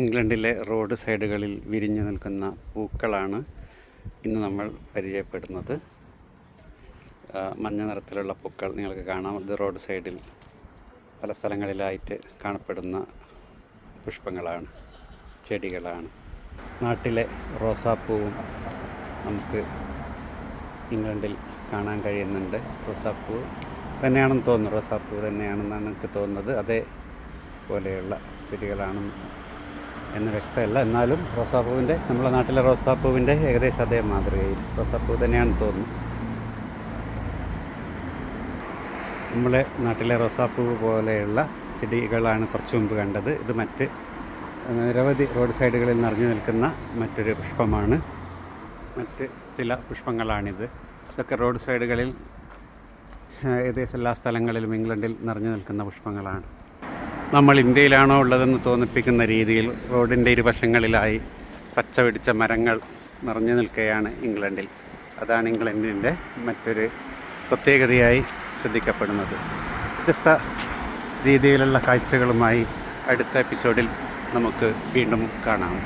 ഇംഗ്ലണ്ടിലെ റോഡ് സൈഡുകളിൽ വിരിഞ്ഞു നിൽക്കുന്ന പൂക്കളാണ് ഇന്ന് നമ്മൾ പരിചയപ്പെടുന്നത്. മഞ്ഞ നിറത്തിലുള്ള പൂക്കൾ നിങ്ങൾക്ക് കാണാം. ഇത് റോഡ് സൈഡിൽ പല സ്ഥലങ്ങളിലായിട്ട് കാണപ്പെടുന്ന പുഷ്പങ്ങളാണ് ചെടികളാണ്. നാട്ടിലെ റോസാപ്പൂവും നമുക്ക് ഇംഗ്ലണ്ടിൽ കാണാൻ കഴിയുന്നുണ്ട്. റോസാപ്പൂ തന്നെയാണെന്ന് തോന്നുന്നു. റോസാപ്പൂ തന്നെയാണെന്നാണ് എനിക്ക് തോന്നുന്നത്. അതേ പോലെയുള്ള ചെടികളാണ് എന്ന് വ്യക്തമല്ല എന്നാലും റോസാപ്പൂവിന്റെ നമ്മുടെ നാട്ടിലെ റോസാപ്പൂവിന്റെ ഏകദേശം അതേ മാതൃകയിൽ. റോസാപ്പൂ തന്നെയാണ് തോന്നുന്നു. നമ്മുടെ നാട്ടിലെ റോസാപ്പൂവ് പോലെയുള്ള ചെടികളാണ് കുറച്ച് മുമ്പ് കണ്ടത്. ഇത് മറ്റ് നിരവധി റോഡ് സൈഡുകളിൽ നിറഞ്ഞു നിൽക്കുന്ന മറ്റൊരു പുഷ്പമാണ്. മറ്റ് ചില പുഷ്പങ്ങളാണിത്. ഇതൊക്കെ റോഡ് സൈഡുകളിൽ ഏകദേശം എല്ലാ സ്ഥലങ്ങളിലും ഇംഗ്ലണ്ടിൽ നിറഞ്ഞു നിൽക്കുന്ന പുഷ്പങ്ങളാണ്. നമ്മൾ ഇന്ത്യയിലാണോ ഉള്ളതെന്ന് തോന്നിപ്പിക്കുന്ന രീതിയിൽ റോഡിന്റെ ഇരുവശങ്ങളിലായി പച്ച പിടിച്ച മരങ്ങൾ നിറഞ്ഞു നിൽക്കുകയാണ് ഇംഗ്ലണ്ടിൽ. അതാണ് ഇംഗ്ലണ്ടിന്റെ മറ്റൊരു പ്രത്യേകതയായി ശ്രദ്ധിക്കപ്പെടുന്നത്. വ്യത്യസ്ത രീതിയിലുള്ള കാഴ്ചകളുമായി അടുത്ത എപ്പിസോഡിൽ നമുക്ക് വീണ്ടും കാണാം.